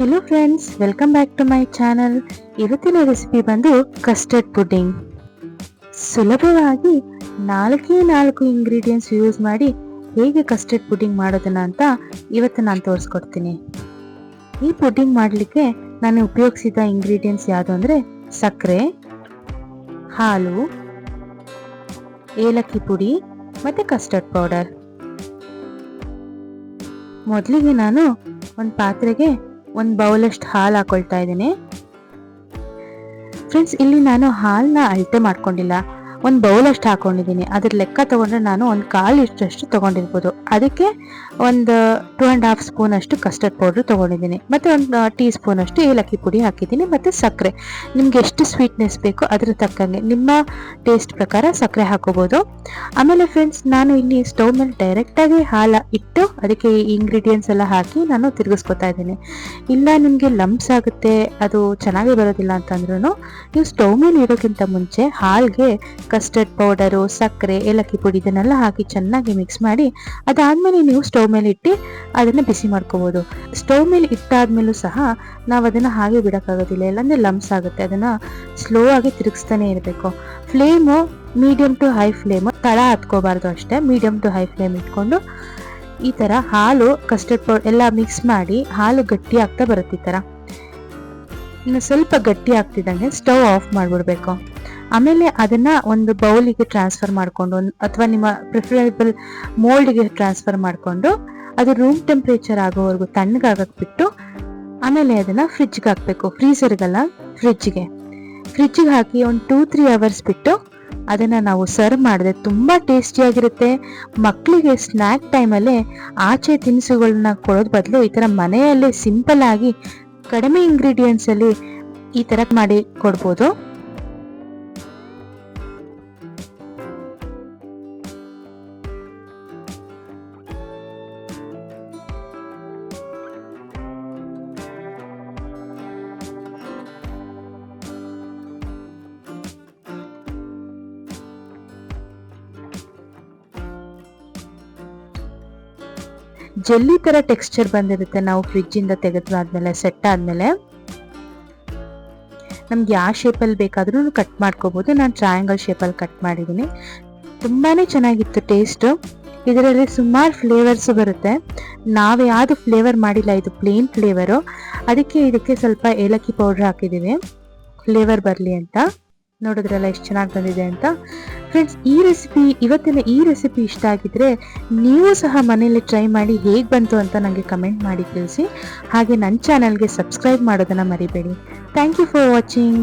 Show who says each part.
Speaker 1: Hello friends welcome back to my channel ಇವತ್ತಿನ recipe ಬಂದು custard pudding ಸುಲಭವಾಗಿ ನಾಲ್ಕೇ ನಾಲ್ಕು ಇಂಗ್ರೀಡಿಯೆಂಟ್ಸ್ ಯೂಸ್ ಮಾಡಿ ಹೇಗೆ ಕಸ್ಟರ್ಡ್ ಪುಡ್ಡಿಂಗ್ ಮಾಡೋದನ್ನ ಅಂತ ಇವತ್ತು ನಾನು ತೋರಿಸ್ಕೊಡ್ತೀನಿ. ಈ ಪುಡ್ಡಿಂಗ್ ಮಾಡಲಿಕ್ಕೆ ನಾನು ಉಪಯೋಗಿಸಿದ ಇಂಗ್ರೀಡಿಯೆಂಟ್ಸ್ ಯಾವುದು ಅಂದರೆ ಸಕ್ಕರೆ, ಹಾಲು, ಏಲಕ್ಕಿ ಪುಡಿ ಮತ್ತು ಕಸ್ಟರ್ಡ್ ಪೌಡರ್ ಮೊದಲಿಗೆ ನಾನು ಒಂದು ಪಾತ್ರೆಗೆ ಒಂದು ಬೌಲಷ್ಟು ಹಾಲು ಹಾಕೊಳ್ತಾ ಇದ್ದೀನಿ. ಫ್ರೆಂಡ್ಸ್ ಇಲ್ಲಿ ನಾನು ಹಾಲನ್ನ ಅಳತೆ ಮಾಡ್ಕೊಂಡಿಲ್ಲ. ಒಂದು ಬೌಲಷ್ಟು ಹಾಕೊಂಡಿದ್ದೀನಿ. ಅದ್ರ ಲೆಕ್ಕ ತಗೊಂಡ್ರೆ ನಾನು ಒಂದು ಕಾಲು ಇಷ್ಟಷ್ಟು ತೊಗೊಂಡಿರ್ಬೋದು. ಅದಕ್ಕೆ ಒಂದು ಟೂ ಆ್ಯಂಡ್ ಹಾಫ್ ಸ್ಪೂನ್ ಅಷ್ಟು ಕಸ್ಟರ್ಡ್ ಪೌಡ್ರ್ ತೊಗೊಂಡಿದ್ದೀನಿ. ಮತ್ತು ಒಂದು ಟೀ ಸ್ಪೂನ್ ಅಷ್ಟು ಏಲಕ್ಕಿ ಪುಡಿ ಹಾಕಿದ್ದೀನಿ. ಮತ್ತು ಸಕ್ಕರೆ ನಿಮ್ಗೆ ಎಷ್ಟು ಸ್ವೀಟ್ನೆಸ್ ಬೇಕೋ ಅದ್ರ ತಕ್ಕಂಗೆ ನಿಮ್ಮ ಟೇಸ್ಟ್ ಪ್ರಕಾರ ಸಕ್ಕರೆ ಹಾಕೋಬೋದು. ಆಮೇಲೆ ಫ್ರೆಂಡ್ಸ್ ನಾನು ಇಲ್ಲಿ ಸ್ಟವ್ ಮೇಲೆ ಡೈರೆಕ್ಟಾಗಿ ಹಾಲು ಇಟ್ಟು ಅದಕ್ಕೆ ಈ ಇಂಗ್ರೀಡಿಯೆಂಟ್ಸ್ ಎಲ್ಲ ಹಾಕಿ ನಾನು ತಿರುಗಿಸ್ಕೊತಾ ಇದ್ದೀನಿ. ಇಲ್ಲ ನಿಮಗೆ ಲಂಪ್ಸ್ ಆಗುತ್ತೆ, ಅದು ಚೆನ್ನಾಗಿ ಬರೋದಿಲ್ಲ ಅಂತಂದ್ರೂ ನೀವು ಸ್ಟವ್ ಮೇಲೆ ಇಡೋಕ್ಕಿಂತ ಮುಂಚೆ ಹಾಲ್ಗೆ ಕಸ್ಟರ್ಡ್ ಪೌಡರು ಸಕ್ಕರೆ, ಏಲಕ್ಕಿ ಪುಡಿ ಇದನ್ನೆಲ್ಲ ಹಾಕಿ ಚೆನ್ನಾಗಿ ಮಿಕ್ಸ್ ಮಾಡಿ ಅದಾದಮೇಲೆ ನೀವು ಸ್ಟವ್ ಮೇಲೆ ಇಟ್ಟು ಅದನ್ನು ಬಿಸಿ ಮಾಡ್ಕೋಬೋದು. ಸ್ಟವ್ ಮೇಲೆ ಇಟ್ಟಾದ್ಮೇಲೂ ಸಹ ನಾವು ಅದನ್ನು ಹಾಗೆ ಬಿಡೋಕ್ಕಾಗೋದಿಲ್ಲ. ಇಲ್ಲಾಂದರೆ ಲಂಪ್ಸ್ ಆಗುತ್ತೆ. ಅದನ್ನು ಸ್ಲೋ ಆಗಿ ತಿರುಗಿಸ್ತಾನೆ ಇರಬೇಕು. Flame medium to high flame ತಳ ಹತ್ಕೋಬಾರ್ದು ಅಷ್ಟೇ. ಮೀಡಿಯಮ್ ಟು ಹೈ ಫ್ಲೇಮ್ ಇಟ್ಕೊಂಡು ಈ ಥರ ಹಾಲು ಕಸ್ಟರ್ಡ್ ಪೌಡರ್ ಎಲ್ಲ ಮಿಕ್ಸ್ ಮಾಡಿ ಹಾಲು ಗಟ್ಟಿ ಆಗ್ತಾ ಬರುತ್ತೆ ಈ ಥರ ಇನ್ನು ಸ್ವಲ್ಪ ಗಟ್ಟಿ ಆಗ್ತಿದ್ದಂಗೆ ಸ್ಟವ್ ಆಫ್ ಮಾಡಿಬಿಡ್ಬೇಕು. ಆಮೇಲೆ ಅದನ್ನ ಒಂದು ಬೌಲಿಗೆ ಟ್ರಾನ್ಸ್ಫರ್ ಮಾಡಿಕೊಂಡು, ಅಥವಾ ನಿಮ್ಮ ಪ್ರಿಫರೇಬಲ್ ಮೋಲ್ಡ್ಗೆ ಟ್ರಾನ್ಸ್ಫರ್ ಮಾಡಿಕೊಂಡು, ಅದು ರೂಮ್ ಟೆಂಪ್ರೇಚರ್ ಆಗೋವರೆಗೂ ತಣ್ಣಗಾಗಕ್ಕೆ ಬಿಟ್ಟು ಆಮೇಲೆ ಅದನ್ನ ಫ್ರಿಜ್ಗೆ ಹಾಕಬೇಕು. ಫ್ರೀಸರ್ಗಲ್ಲ ಫ್ರಿಜ್ಗೆ ಫ್ರಿಜ್ಗೆ ಹಾಕಿ ಒಂದು ಟೂ ತ್ರೀ ಅವರ್ಸ್ ಬಿಟ್ಟು ಅದನ್ನು ನಾವು ಸರ್ವ್ ಮಾಡಿದ್ರೆ ತುಂಬ ಟೇಸ್ಟಿಯಾಗಿರುತ್ತೆ ಮಕ್ಕಳಿಗೆ ಸ್ನ್ಯಾಕ್ ಟೈಮಲ್ಲೇ ಆಚೆ ತಿನಿಸುಗಳನ್ನ ಕೊಡೋದ್ ಬದಲು ಈ ಥರ ಮನೆಯಲ್ಲೇ ಸಿಂಪಲ್ ಆಗಿ ಕಡಿಮೆ ಇಂಗ್ರೀಡಿಯೆಂಟ್ಸಲ್ಲಿ ಈ ಥರ ಮಾಡಿ ಕೊಡ್ಬೋದು. ಜೆಲ್ಲಿ ತರ ಟೆಕ್ಸ್ಚರ್ ಬಂದಿರುತ್ತೆ. ನಾವು ಫ್ರಿಜ್ಜಿಂದ ತೆಗೆದಾದ್ಮೇಲೆ ಸೆಟ್ ಆದ್ಮೇಲೆ ನಮ್ಗೆ ಯಾವ ಶೇಪಲ್ಲಿ ಬೇಕಾದ್ರೂ ಕಟ್ ಮಾಡ್ಕೋಬೋದು. ನಾನು ಟ್ರಯಾಂಗಲ್ ಶೇಪಲ್ಲಿ ಕಟ್ ಮಾಡಿದ್ದೀನಿ. ತುಂಬಾನೇ ಚೆನ್ನಾಗಿತ್ತು ಟೇಸ್ಟ್ ಇದರಲ್ಲಿ ಸುಮಾರು ಫ್ಲೇವರ್ಸ್ ಬರುತ್ತೆ. ನಾವು ಯಾವುದು ಫ್ಲೇವರ್ ಮಾಡಿಲ್ಲ, ಇದು ಪ್ಲೇನ್ ಫ್ಲೇವರು ಅದಕ್ಕೆ ಇದಕ್ಕೆ ಸ್ವಲ್ಪ ಏಲಕ್ಕಿ ಪೌಡ್ರ್ ಹಾಕಿದ್ದೀವಿ. ಫ್ಲೇವರ್ ಬರಲಿ ಅಂತ. ನೋಡಿದ್ರಲ್ಲ ಎಷ್ಟು ಚೆನ್ನಾಗಿ ಬಂದಿದೆ ಅಂತ. ಫ್ರೆಂಡ್ಸ್ ಈ ರೆಸಿಪಿ ಇವತ್ತಿನ ಈ ರೆಸಿಪಿ ಇಷ್ಟ ಆಗಿದ್ರೆ ನೀವು ಸಹ ಮನೆಯಲ್ಲಿ ಟ್ರೈ ಮಾಡಿ ಹೇಗೆ ಬಂತು ಅಂತ ನನಗೆ ಕಮೆಂಟ್ ಮಾಡಿ ತಿಳಿಸಿ. ಹಾಗೆ ನನ್ನ ಚಾನಲ್ಗೆ ಸಬ್ಸ್ಕ್ರೈಬ್ ಮಾಡೋದನ್ನು ಮರಿಬೇಡಿ. Thank you for watching